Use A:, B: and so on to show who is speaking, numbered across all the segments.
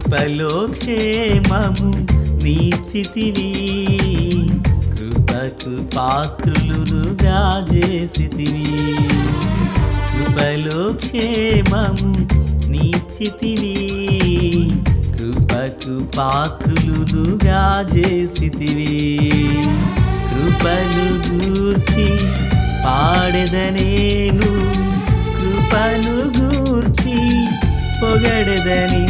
A: కృపలో క్షేమము నీచితివి. కృపకు పాత్రులుగా చేసితివి కృపలో క్షేమము నీచితివి. కృపకు పాత్రులుగా చేసితివి కృపలు గూర్చి పాడెదనేను. కృపను గూర్చి పొగడదని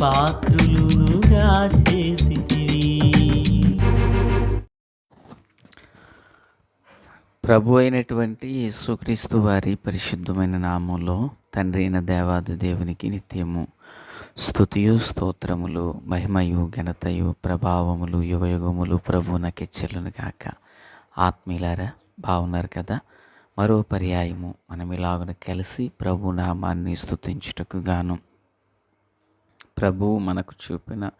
A: పాత్రులుగా చేసితివి.
B: ప్రభు అయినటువంటి యేసుక్రీస్తు వారి పరిశుద్ధమైన నామంలో తండ్రి అయిన దేవాది దేవునికి నిత్యము స్థుతియు స్తోత్రములు మహిమయు ఘనతయు ప్రభావములు యుగయుగములు ప్రభు నకెచ్చలను కాక ఆత్మీయులారా బాగున్నారు కదా? మరో పర్యాయము మనం ఇలాగన కలిసి ప్రభు నామాన్ని స్థుతించుటకు గాను ప్రభువు మనకు చూపిన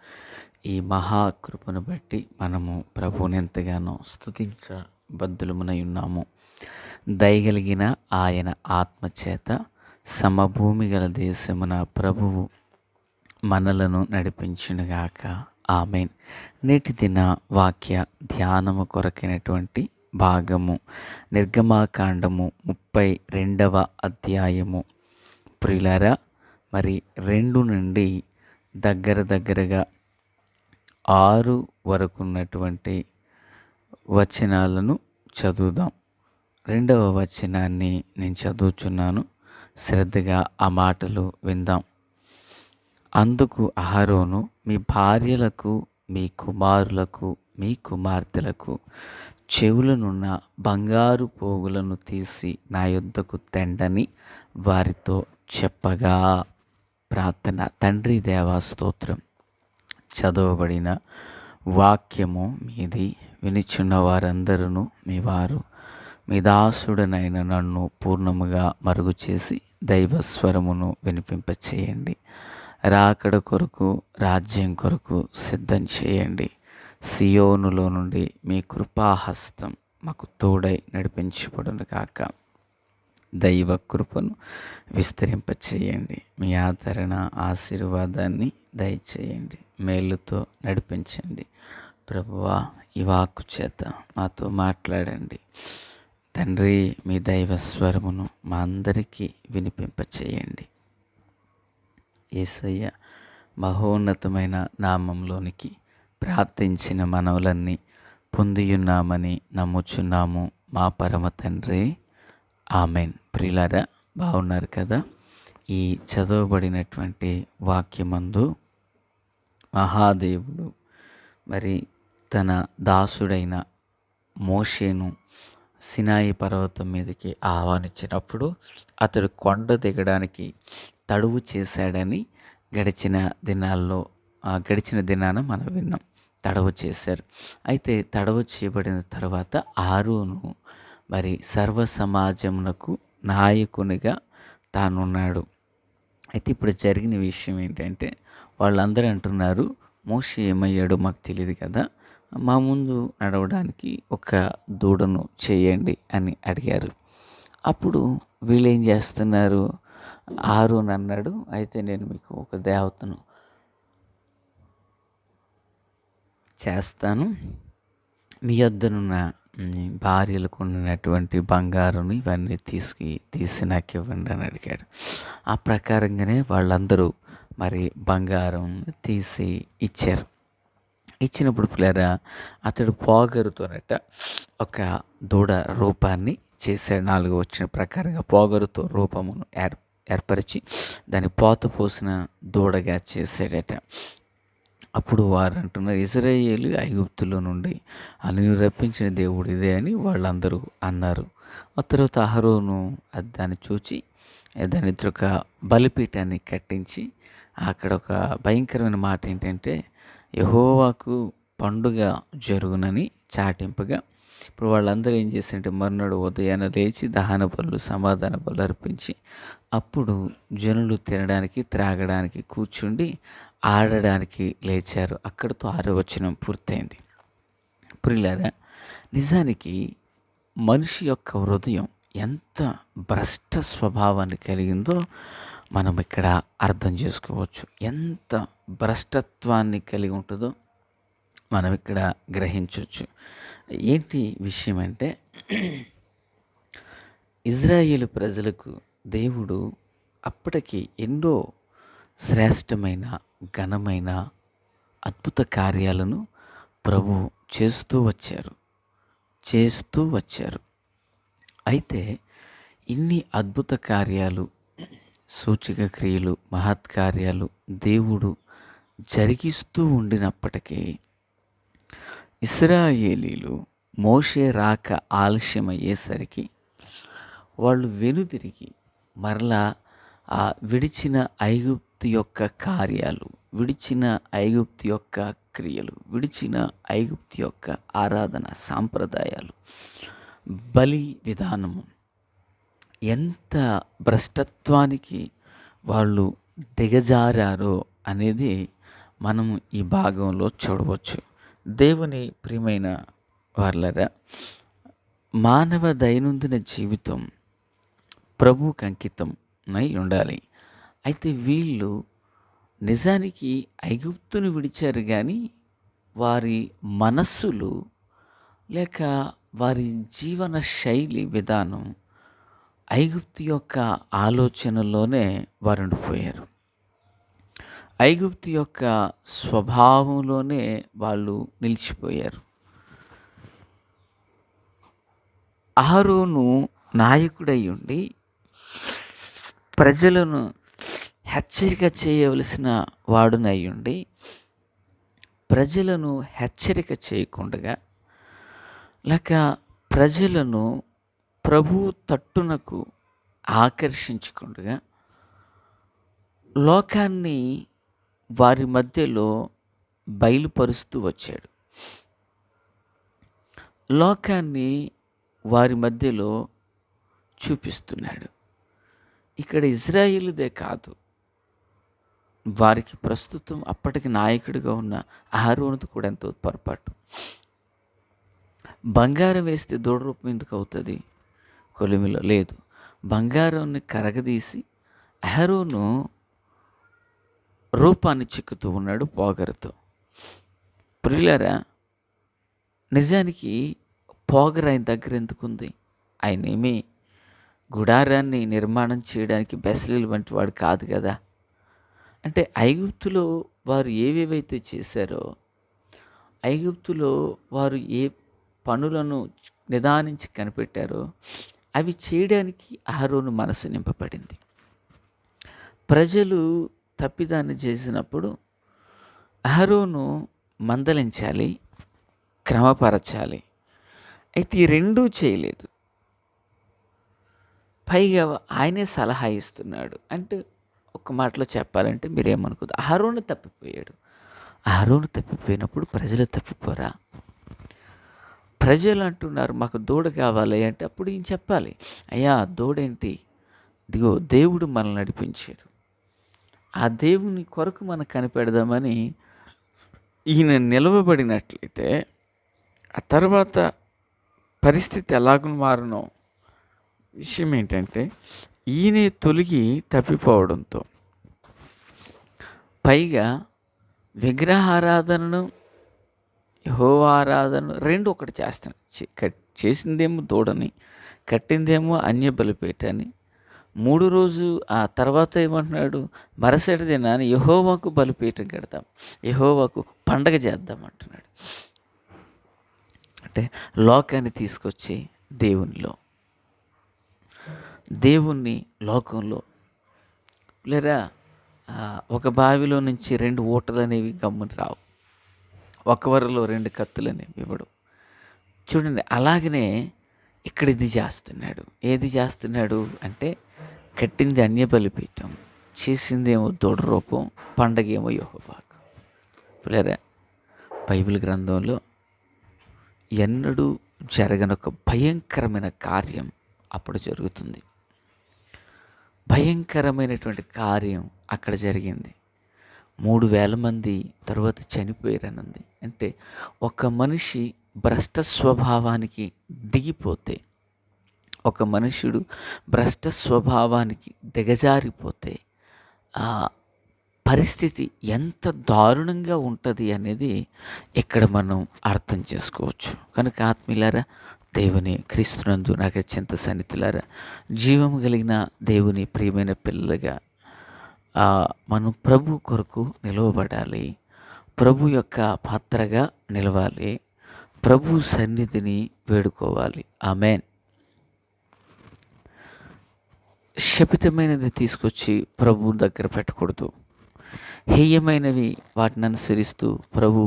B: ఈ మహాకృపను బట్టి మనము ప్రభువుని ఎంతగానో స్థుతించబద్దులమునై ఉన్నాము. దయగలిగిన ఆయన ఆత్మచేత సమభూమి గల దేశమున ప్రభువు మనలను నడిపించునుగాక. ఆమెన్. నేటి దిన వాక్య ధ్యానము కొరకైనటువంటి భాగము నిర్గమాకాండము ముప్పై రెండవ అధ్యాయము. ప్రిలరా మరి రెండు నుండి దగ్గర దగ్గరగా ఆరు వరకు ఉన్నటువంటి వచనాలను చదువుదాం. రెండవ వచనాన్ని నేను చదువుచున్నాను. శ్రద్ధగా ఆ మాటలు విందాం. అందుకు అహరోను మీ భార్యలకు మీ కుమారులకు మీ కుమార్తెలకు చెవులనున్న బంగారు పోగులను తీసి నా యొద్దకు తెండని వారితో చెప్పగా. ప్రార్థన తండ్రి దేవా స్తోత్రం. చదవబడిన వాక్యము మీది వినిచున్న వారందరూ మీ వారు. మీ దాసుడనైన నన్ను పూర్ణముగా మరుగు చేసి దైవస్వరమును వినిపింపచేయండి. రాకడ కొరకు రాజ్యం కొరకు సిద్ధం చేయండి. సియోనులో నుండి మీ కృపాహస్తం మాకు తోడై నడిపించబడును కాక దైవ కృపను విస్తరింపచేయండి. మీ ఆదరణ ఆశీర్వాదాన్ని దయచేయండి. మేలుతో నడిపించండి. ప్రభువా ఈ వాక్కు చేత మాతో మాట్లాడండి. తండ్రి మీ దైవ స్వరమును మా అందరికీ వినిపింపచేయండి. యేసయ్య మహోన్నతమైన నామంలోనికి ప్రార్థించిన మనవులన్నీ పొందియున్నామని నమ్ముచున్నాము మా పరమ తండ్రి. ఆమెన్. ప్రిలారా బాగున్నారు కదా? ఈ చదవబడినటువంటి వాక్యమందు మహాదేవుడు మరి తన దాసుడైన మోషేను సినాయి పర్వతం మీదకి ఆహ్వానించినప్పుడు అతడు కొండ దిగడానికి తడువు చేశాడని గడిచిన దినాల్లో ఆ గడిచిన దినాన మనం విన్నాం. తడవు చేశారు. అయితే తడవు చేయబడిన తర్వాత ఆరును మరి సర్వ సమాజమునకు నాయకునిగా తానున్నాడు. అయితే ఇప్పుడు జరిగిన విషయం ఏంటంటే వాళ్ళందరూ అంటున్నారు మోషి ఏమయ్యాడో మాకు తెలియదు కదా మా ముందు నడవడానికి ఒక దూడను చేయండి అని అడిగారు. అప్పుడు వీళ్ళు ఏం చేస్తున్నారు ఆరోన్ అన్నాడు అయితే నేను మీకు ఒక దేవతను చేస్తాను మీ వద్దనున్న భార్యలకు ఉన్నటువంటి బంగారం ఇవన్నీ తీసుకు తీసి నాకు ఇవ్వండి అని అడిగాడు. ఆ ప్రకారంగానే వాళ్ళందరూ మరి బంగారం తీసి ఇచ్చారు. ఇచ్చినప్పుడు పిల్లరా అతడు పోగరుతోనట ఒక దూడ రూపాన్ని చేశాడు. నాలుగు వచ్చిన ప్రకారంగా పోగరుతో రూపమును ఏర్ ఏర్పరిచి దాన్ని పోత పోసిన దూడగా చేశాడట. అప్పుడు వారు అంటున్నారు ఇజ్రాయేలు ఐగుప్తులో నుండి అని రప్పించిన దేవుడు ఇదే అని వాళ్ళందరూ అన్నారు. ఆ తర్వాత అహరోను అది దాన్ని చూచి దాని ఒక బలిపీఠాన్ని కట్టించి అక్కడ ఒక భయంకరమైన మాట ఏంటంటే యహోవాకు పండుగ జరుగునని చాటింపగా ఇప్పుడు వాళ్ళందరూ ఏం చేశారంటే మర్నాడు ఉదయాన్నే లేచి దహన పనులు సమాధాన పనులు అర్పించి అప్పుడు జనులు తినడానికి త్రాగడానికి కూర్చుండి ఆడడానికి లేచారు. అక్కడితో ఆరో వచనం పూర్తయింది. ప్రియులారా నిజానికి మనిషి యొక్క హృదయం ఎంత భ్రష్ట స్వభావాన్ని కలిగిందో మనం ఇక్కడ అర్థం చేసుకోవచ్చు. ఎంత భ్రష్టత్వాన్ని కలిగి ఉంటుందో మనం ఇక్కడ గ్రహించవచ్చు. ఏంటి విషయం అంటే ఇజ్రాయేల్ ప్రజలకు దేవుడు అప్పటికి ఎన్నో శ్రేష్టమైన ఘనమైన అద్భుత కార్యాలను ప్రభు చేస్తూ వచ్చారు. చేస్తూ వచ్చారు. అయితే ఇన్ని అద్భుత కార్యాలు సూచక క్రియలు మహత్కార్యాలు దేవుడు జరిగిస్తూ ఉండినప్పటికీ ఇస్రాయేలీలు మోషే రాక ఆలస్యం అయ్యేసరికి వాళ్ళు వెనుదిరిగి మరలా ఆ విడిచిన ఐగుప్తు యొక్క కార్యాలు విడిచిన ఐగుప్తు యొక్క క్రియలు విడిచిన ఐగుప్తు యొక్క ఆరాధన సాంప్రదాయాలు బలి విధానము. ఎంత భ్రష్టత్వానికి వాళ్ళు దిగజారారో అనేది మనము ఈ భాగంలో చూడవచ్చు. దేవుని ప్రియమైన వాళ్ళరా మానవ దైనందిన జీవితం ప్రభువుకి అంకితం అయి ఉండాలి. అయితే వీళ్ళు నిజానికి ఐగుప్తును విడిచారు కానీ వారి మనస్సులు లేక వారి జీవన శైలి విధానం ఐగుప్తు యొక్క ఆలోచనలోనే వారు ఉండిపోయారు ఐగుప్తు యొక్క స్వభావంలోనే వాళ్ళు నిలిచిపోయారు. అహరోను నాయకుడై ఉండి ప్రజలను హెచ్చరిక చేయవలసిన వాడునై ఉండి ప్రజలను హెచ్చరిక చేయకుండా లేక ప్రజలను ప్రభు తట్టునకు ఆకర్షించకుండా లోకాన్ని వారి మధ్యలో బయలుపరుస్తూ వచ్చాడు. లోకాన్ని వారి మధ్యలో చూపిస్తున్నాడు. ఇక్కడ ఇజ్రాయిల్దే కాదు. వారికి ప్రస్తుతం అప్పటికి నాయకుడిగా ఉన్న అహరోనుతో కూడా ఎంతో పొరపాటు. బంగారం వేస్తే దూడరూపం ఎందుకు అవుతుంది? కొలిమిలో లేదు. బంగారాన్ని కరగదీసి అహరోను రూపాన్ని చిక్కుతూ ఉన్నాడు పోగరుతో. ప్రియులరా నిజానికి పోగర్ ఆయన దగ్గర ఎందుకుంది? ఆయన ఏమీ గుడారాన్ని నిర్మాణం చేయడానికి బెసలీలు వంటి వాడు కాదు కదా. అంటే ఐగుప్తులో వారు ఏవేవైతే చేశారో ఐగుప్తులో వారు ఏ పనులను నిదానించి కనిపెట్టారో అవి చేయడానికి అహరోను మనసు నింపబడింది. ప్రజలు తప్పిదాన్ని చేసినప్పుడు అహరోను మందలించాలి క్రమపరచాలి. అయితే ఈ రెండూ చేయలేదు. పైగా ఆయనే సలహా ఇస్తున్నాడు. అంటే ఒక మాటలో చెప్పాలంటే మీరేమనుకోదు అహరోను తప్పిపోయాడు. అహరోను తప్పిపోయినప్పుడు ప్రజలు తప్పిపోరా? ప్రజలు అంటున్నారు మాకు దూడ కావాలి అంటే అప్పుడు ఏం చెప్పాలి అయ్యా దూడేంటి? ఇదిగో దేవుడు మనల్ని నడిపించాడు. ఆ దేవుని కొరకు మనం కనిపెడదామని ఈయన నిలవబడినట్లయితే ఆ తర్వాత పరిస్థితి ఎలాగ మారినో విషయం ఏంటంటే ఈయన తొలగి తప్పిపోవడంతో. పైగా విగ్రహారాధనను యహోవారాధన రెండు ఒకటి చేస్తాను కట్- చేసిందేమో దూడని కట్టిందేమో అన్య బలిపేటని మూడు రోజు ఆ తర్వాత ఏమంటున్నాడు? మరుసటి దినాన్ని యహోవాకు బలిపీఠం కడతాం. యహోవాకు పండగ చేద్దాం అంటున్నాడు. అంటే లోకాన్ని తీసుకొచ్చి దేవునిలో దేవుణ్ణి లోకంలో లేరా ఒక బావిలో నుంచి రెండు ఊటలు అనేవి గమ్ముని రావు. ఒక వరలో రెండు కత్తులని ఇవ్వడు. చూడండి అలాగనే ఇక్కడ ఇది చేస్తున్నాడు. ఏది చేస్తున్నాడు అంటే కట్టింది అన్య బలిపీఠం చేసిందేమో దొడ రూపం పండగేమో యోహబాకు పిల్లరా బైబిల్ గ్రంథంలో ఎన్నడూ జరగనొక భయంకరమైన కార్యం అప్పుడు జరుగుతుంది. భయంకరమైనటువంటి కార్యం అక్కడ జరిగింది. మూడు వేల మంది తర్వాత చనిపోయారనుంది. అంటే ఒక మనిషి భ్రష్ట స్వభావానికి దిగిపోతే ఒక మనుషుడు భ్రష్ట స్వభావానికి దిగజారిపోతే ఆ పరిస్థితి ఎంత దారుణంగా ఉంటుంది అనేది ఇక్కడ మనం అర్థం చేసుకోవచ్చు. కనుక ఆత్మీయులారా దేవుని క్రీస్తునందు నాకు చింత సన్నిధులారా జీవము కలిగిన దేవుని ప్రియమైన పిల్లలుగా ఆ, మనం ప్రభు కొరకు నిలవబడాలి ప్రభు యొక్క పాత్రగా నిలవాలి ప్రభు సన్నిధిని వేడుకోవాలి. ఆమెన్. శపితమైనది తీసుకొచ్చి ప్రభు దగ్గర పెట్టకూడదు. హేయమైనవి వాటిని అనుసరిస్తూ ప్రభు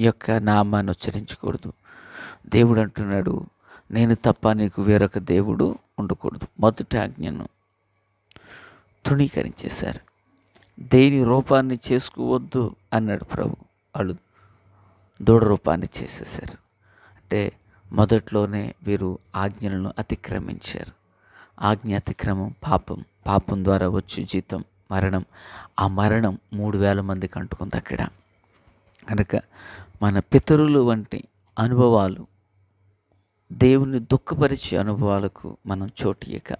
B: యొక్క నామాన్ని ఉచ్చరించకూడదు. దేవుడు అంటున్నాడు నేను తప్ప నీకు వేరొక దేవుడు ఉండకూడదు. మొదటి ఆజ్ఞను తృణీకరించేశారు. దేని రూపాన్ని చేసుకోవద్దు అన్నాడు ప్రభు. వాళ్ళు దూడ రూపాన్ని చేసేసారు అంటే మొదట్లోనే వీరు ఆజ్ఞలను అతిక్రమించారు. ఆజ్ఞ అతిక్రమం పాపం పాపం ద్వారా వచ్చే జీతం మరణం. ఆ మరణం మూడు వేల మందికి అంటుకుంది అక్కడ. కనుక మన పితరులు వంటి అనుభవాలు దేవుని దుఃఖపరిచే అనుభవాలకు మనం చోటియక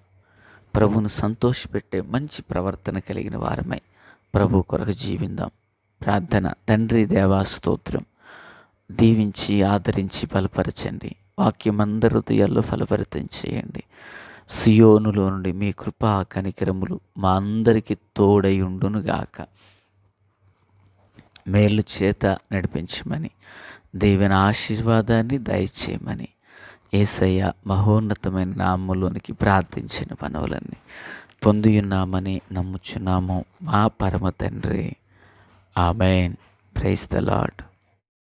B: ప్రభువును సంతోషపెట్టే మంచి ప్రవర్తన కలిగిన వారమై ప్రభు కొరకు జీవిందాం. ప్రార్థన. తండ్రి దేవా స్తోత్రం. దీవించి ఆదరించి బలపరచండి. వాక్యం అందరి హృదయాల్లో ఫలపరితం చేయండి. సియోనులో నుండి మీ కృపా కనికరములు మా అందరికీ తోడై ఉండునుగాక మేలు చేత నడిపించమని దేవుని ఆశీర్వాదాన్ని దయచేయమని ఏసయ్య మహోన్నతమైన నామములోనికి ప్రార్థించిన పనులన్నీ పొందియున్నామని నమ్ముచున్నాము. మా పరమ తండ్రి. ఆమెన్. Price the lord